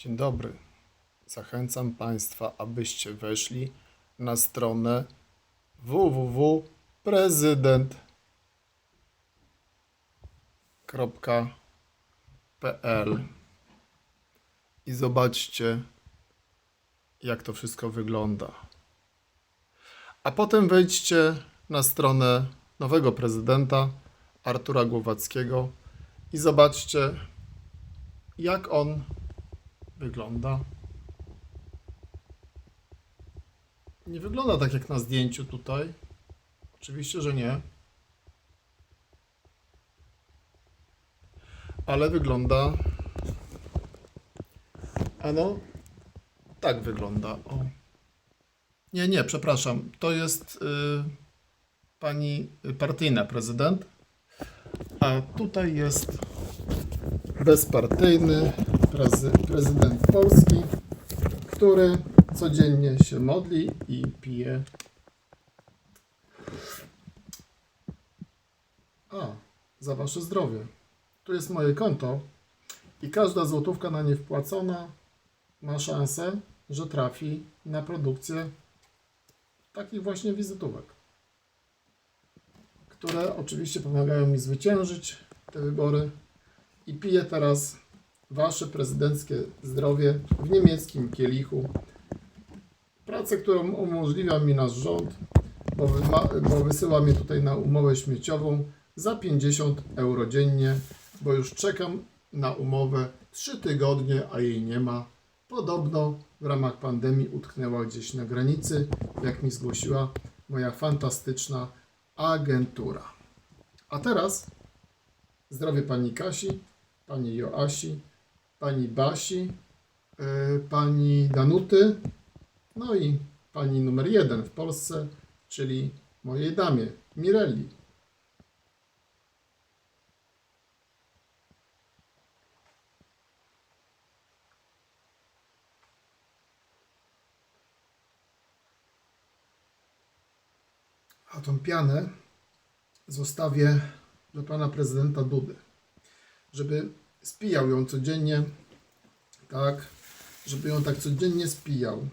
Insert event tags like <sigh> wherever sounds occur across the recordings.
Dzień dobry. Zachęcam Państwa, abyście weszli na stronę www.prezydent.pl i zobaczcie, jak to wszystko wygląda. A potem wejdźcie na stronę nowego prezydenta Artura Głowackiego i zobaczcie, jak on wygląda. Nie wygląda tak jak na zdjęciu tutaj. Oczywiście, że nie. Ale wygląda. Ano, tak wygląda. O. Nie, nie, przepraszam. To jest y, pani partyjna prezydent. A tutaj jest bezpartyjny prezy, prezydent Polski, który codziennie się modli i pije. A, za wasze zdrowie. Tu jest moje konto i każda złotówka na nie wpłacona ma szansę, że trafi na produkcję takich właśnie wizytówek, które oczywiście pomagają mi zwyciężyć te wybory i piję teraz wasze prezydenckie zdrowie w niemieckim kielichu. Pracę, którą umożliwia mi nasz rząd, bo, bo wysyła mnie tutaj na umowę śmieciową za 50 euro dziennie, bo już czekam na umowę 3 tygodnie, a jej nie ma. Podobno w ramach pandemii utknęła gdzieś na granicy, jak mi zgłosiła moja fantastyczna agentura. A teraz zdrowie pani Kasi, pani Joasi, pani Basi, yy, pani Danuty, no i pani numer jeden w Polsce, czyli mojej damie, Mirelli. A tą pianę zostawię dla pana prezydenta Dudy, żeby spijał ją codziennie, tak, żeby ją tak codziennie spijał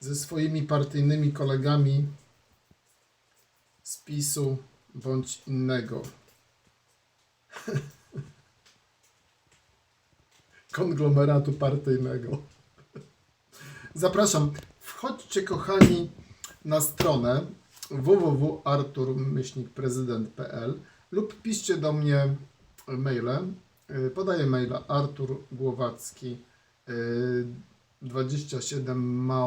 ze swoimi partyjnymi kolegami z PiSu bądź innego <laughs> konglomeratu partyjnego. Zapraszam, wchodźcie kochani na stronę www.artur-prezydent.pl lub piszcie do mnie mailem. Y, Podaję maila Artur Głowacki y, 27 mał